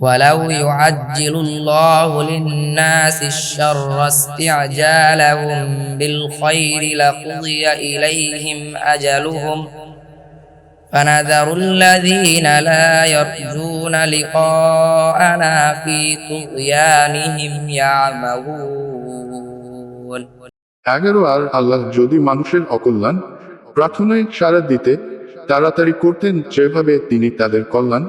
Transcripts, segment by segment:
ولو يعجل الله للناس الشر استعجالهم بالخير لقضي إليهم أجلهم فنذر الذين لا يرجون لقاءنا في طغيانهم يعمهون এগারো আর আল্লাহ যদি মানুষের অকল্যাণ প্রার্থনায় সাড়া দিতে তাড়াতাড়ি করতেন যেভাবে তিনি তাদের কল্যাণ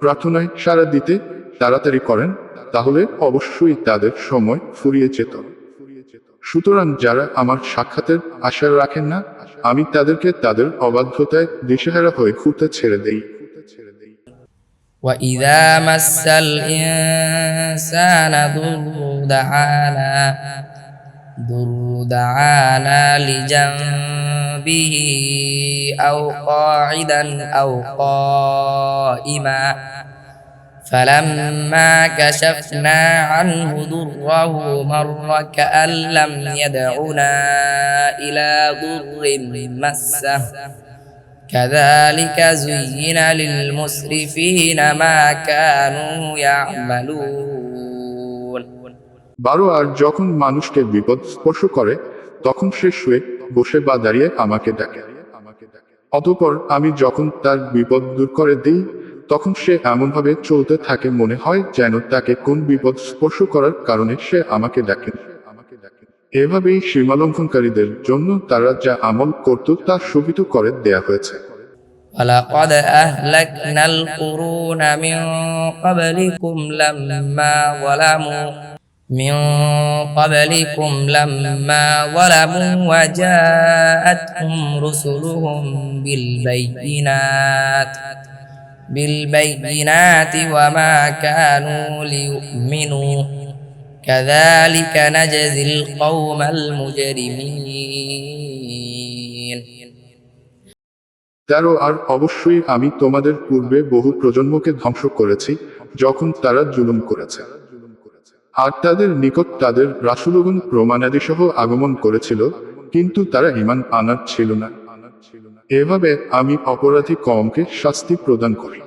প্রার্থনায় সাড়া দিতে তাড়াতাড়ি করেন তাহলে অবশ্যই তাদের সময় ফুরিয়ে যেত সুতরাং যারা আমার সাক্ষাতের আশা রাখেন না আমি তাদেরকে তাদের অবাধ্যতায় দিশেহারা হয়ে ঘুরতে ছেড়ে দেই وإذا مس الإنسان ضر دعانا ضر دعانا لجنبه أو قاعدا أو قائما فلما كشفنا عنه ضره مر كأن لم يدعنا إلى ضر مسه كذلك زين للمسرفين ما كانوا يعملون বারো আর যখন মানুষকে বিপদ স্পর্শ করে তখন সে শুয়ে বসে বা দাঁড়িয়ে আমাকে ডাকে অতঃপর আমি যখন তার বিপদ দূর করে দিই তখন সে এমনভাবে চলতে থাকে মনে হয় যেন তাকে কোন বিপদ স্পর্শ করার কারণে সে আমাকে ডাকেন এভাবেই সীমালঙ্ঘনকারীদের জন্য তারা যা আমল করত তা শোভিত করে দেয়া হয়েছে ولقد أهلكنا القرون من قبلكم لما ظلموا من قبلكم لما ظلموا وجاءتهم رسلهم بالبينات بالبينات وما كانوا ليؤمنوا كذلك نجزي القوم المجرمين তেরো আর অবশ্যই আমি তোমাদের পূর্বে বহু প্রজন্মকে ধ্বংস করেছি যখন তারা জুলুম করেছে আর তাদের নিকট তাদের রাসুলগুন প্রমাণাদি সহ আগমন করেছিল কিন্তু তারা ইমান আনার ছিল না এভাবে আমি অপরাধী কমকে শাস্তি প্রদান করি।